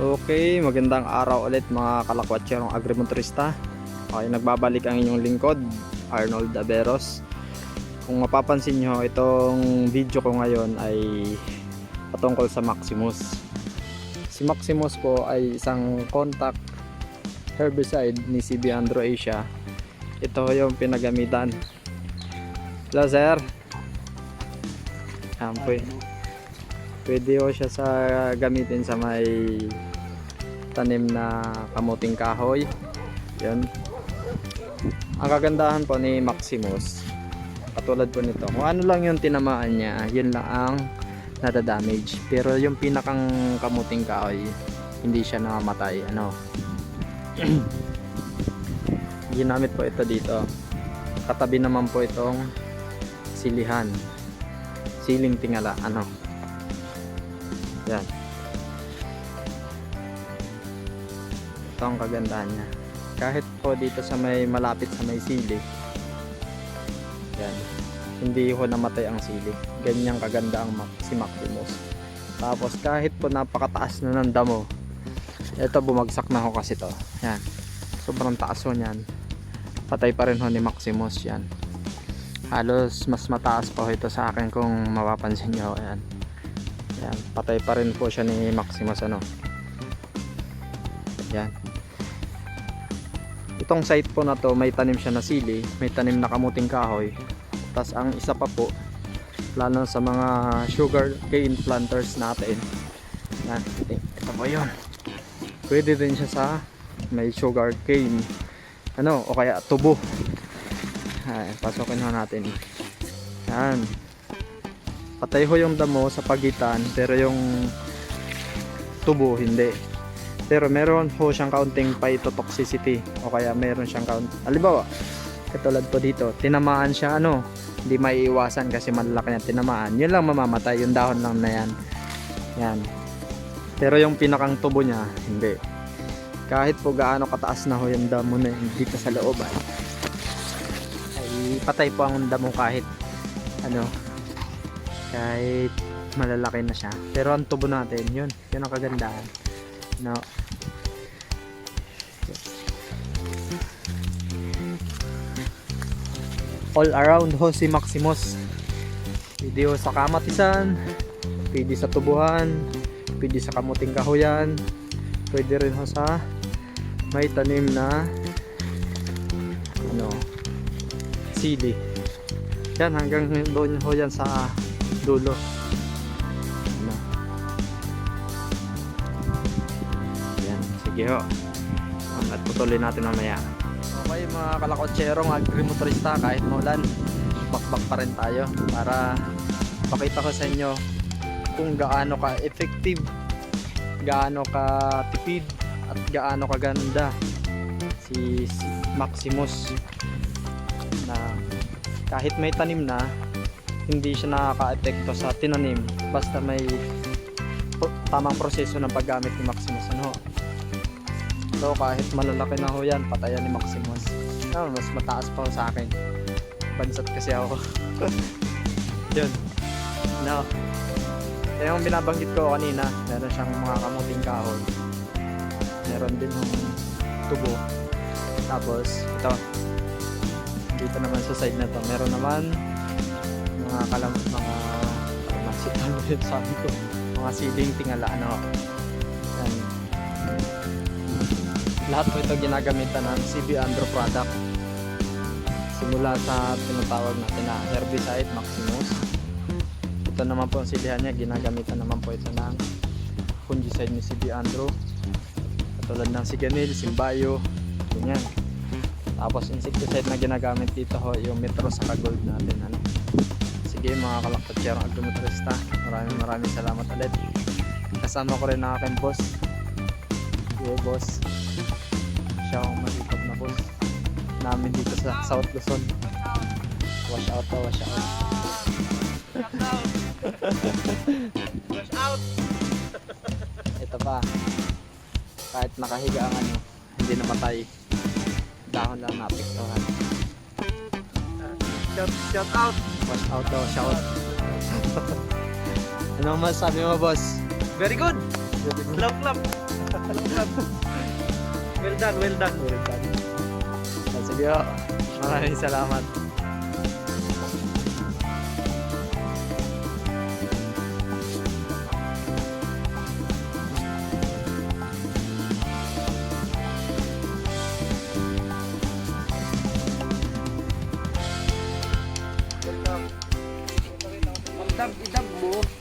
Okay, magandang araw ulit mga kalakwatserong agrimotorista. Okay, nagbabalik ang inyong lingkod, Arnold Averos. Kung mapapansin nyo, itong video ko ngayon ay patungkol sa Maximus. Si Maximus po ay isang contact herbicide ni CB Andro Asia. Ito yung pinagamitan. Hello sir. Yan po eh. Pwede ko siya sa gamitin sa may tanim na kamuting kahoy. Yan. Ang kagandahan po ni Maximus, katulad po nito, kung ano lang yung tinamaan niya, yun lang ang nadadamage. Pero yung pinakang kamuting kahoy, hindi siya namamatay. Ano? Ginamit po ito dito. Katabi naman po itong silihan. Siling tingala. Ano? Yan. Ito ang kagandahan niya. Kahit po dito sa may malapit sa may sili. Yan. Hindi ko namatay ang sili. Ganyang kaganda ang si Maximus. Tapos kahit po napakataas na ng damo. Ito bumagsak na ho kasi to. Yan. Sobrang taas ho niyan. Patay pa rin ho ni Maximus yan. Halos mas mataas pa ho ito sa akin kung mapapansin nyo. Yan. Yan, patay pa rin po siya ni Maximus ano. Yan. Itong site po na to, may tanim siya na sili, may tanim na kamuting kahoy. Tapos ang isa pa po, lalo sa mga sugar cane planters natin. Yan, ito po yun. Pwede din siya sa may sugar cane. Ano, o kaya tubo. Ay, pasokin ho natin. Yan patay ho yung damo sa pagitan pero yung tubo hindi pero meron ho siyang kaunting phytotoxicity. O kaya meron siyang count alibawa katulad po dito. Tinamaan siya ano hindi maiiwasan kasi malalaki na tinamaan. Yun lang mamamatay yung dahon lang na yan. Yan. Pero yung pinakang tubo niya hindi. Kahit po gaano kataas na ho yung damo na yun dito sa loob ay, ay patay po ang damo kahit ano kahit malalaki na siya. Pero ang tubo natin yun yun ang kagandahan no all around ho si Maximus pwede sa kamatisan. Pwede sa tubuhan. Pwede sa kamuting kahoyan. Pwede rin ho sa may tanim na ano sili. Yan hanggang doon ho yan sa dulo. Um, At tutuloy natin mamaya. Okay mga kalakotserong agrimotorista kahit maulan, bakbak pa rin tayo para pakita ko sa inyo kung gaano ka effective, gaano ka tipid at gaano ka ganda si, Maximus na kahit may tanim na hindi siya nakaka-epekto sa tinanim. Basta may tamang proseso ng paggamit ni Maximus ano so kahit malalaki na ho yan patayan ni Maximus no, mas mataas pa sa akin bansat kasi ako yun no ito yung binabanggit ko kanina meron siyang mga kamuting kahoy meron din yung tubo tapos ito dito naman sa side na to meron naman mga kalam mga ano yun sabi ko mga siling tingala ano lahat po ito ginagamitan ng CB Andro product. Simula sa tinatawag natin na herbicide Maximus. Ito naman po ang silihan niya. Ginagamitan naman po ito ng fungicide ni CB Andro. Katulad ng Siganil, Simbayo ganyan. Tapos insecticide na ginagamit dito ho yung Metro sa Gold natin ano. Sige mga kalakotsyerong agrimetrista maraming maraming salamat ulit. Kasama ko rin ang aking boss yeah boss siya ang malipag na boss namin dito sa South Luzon wash out to wash out Wash out! ito pa kahit nakahiga ang ano hindi namatay dahon lang naapektuhan Shout, shout out! wash out daw shout Anong masabi mo boss? Very good! Clap, clap! well done, well done. Well done. Sige ho. Maraming salamat. Idab, idab mo.